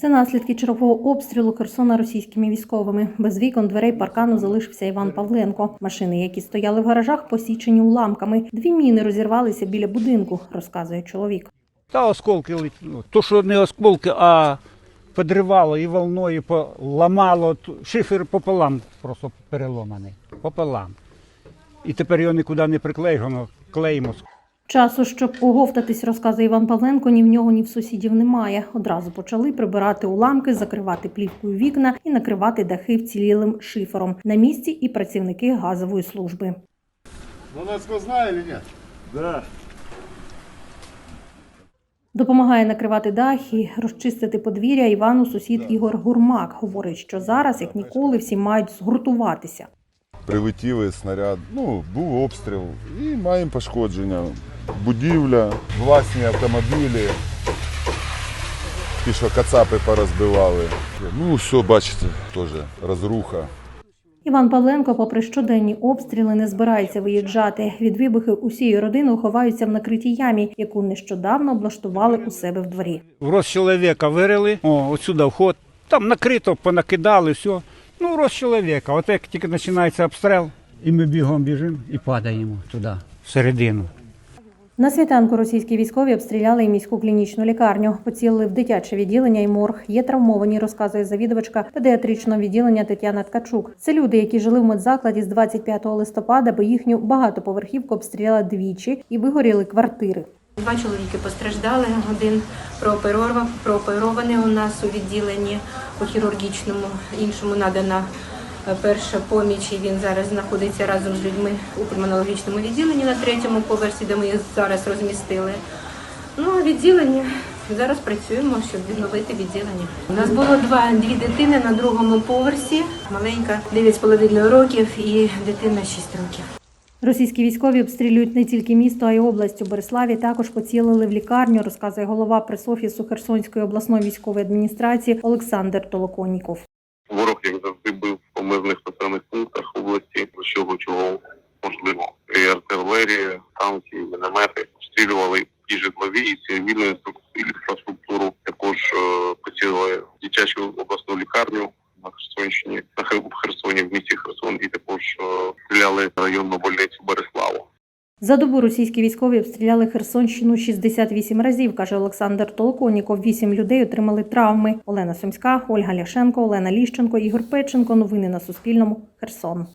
Це наслідки чергового обстрілу Херсона російськими військовими. Без вікон дверей паркану залишився Іван Павленко. Машини, які стояли в гаражах, посічені уламками. Дві міни розірвалися біля будинку, розказує чоловік. Та осколки летіли. Ну, То, що не осколки, а підривало і волною поламало. Шифер пополам просто переломаний. Пополам. І тепер його нікуди не приклеїш, воно клеїмо. Часу, щоб оговтатись, розказує Іван Павленко, ні в нього, ні в сусідів немає. Одразу почали прибирати уламки, закривати плівкою вікна і накривати дахи вцілілим шифером. На місці і працівники газової служби. Ну, она сквозная или нет? Да. Допомагає накривати дах і розчистити подвір'я Івану сусід Ігор Гурмак. Говорить, що зараз, як ніколи, всі мають згуртуватися. Прилетіли снаряд, ну, був обстріл і маємо пошкодження. Будівля, власні автомобілі, ті, що кацапи порозбивали. Ну, все, бачите, теж розруха. Іван Павленко, попри щоденні обстріли, не збирається виїжджати. Від вибухів усією родиною ховаються в накритій ямі, яку нещодавно облаштували у себе в дворі. В роз чоловіка вирили, о, отсюди вход. Там накрито, понакидали, все. Ну, роз чоловіка. От як тільки починається обстріл, і ми бігом біжимо і падаємо туди, всередину. На світанку російські військові обстріляли і міську клінічну лікарню. Поцілили в дитяче відділення і морг. Є травмовані, розказує завідувачка педіатричного відділення Тетяна Ткачук. Це люди, які жили в медзакладі з 25 листопада, бо їхню багатоповерхівку обстріляли двічі і вигоріли квартири. Два чоловіки постраждали. Один прооперований у нас у відділенні у хірургічному, іншому надана перша поміч. І він зараз знаходиться разом з людьми у пульмонологічному відділенні на третьому поверсі, де ми їх зараз розмістили. Ну, а відділення зараз працюємо, щоб відновити відділення. У нас було два дві дитини на другому поверсі. Маленька 9,5 років і дитина 6 років. Російські військові обстрілюють не тільки місто, а й область. У Бориславі також поцілили в лікарню, розказує голова пресофісу Херсонської обласної військової адміністрації Олександр Толоконніков. Ворог, як завжди, бив мирних населених пунктах області, чого чого можливо. І артилерія, танки, міномети обстрілювали і житлові, і цивільну інфраструктуру-. Також е, поцілили дитячу обласну лікарню на Херсонщині, на Херсоні, в місті Херсон, і також е, стріляли районну больницю Береславу. За добу російські військові обстріляли Херсонщину 68 разів, каже Олександр Толоконіков. Вісім людей отримали травми. Олена Сумська, Ольга Ляшенко, Олена Ліщенко, Ігор Печенко. Новини на Суспільному. Херсон.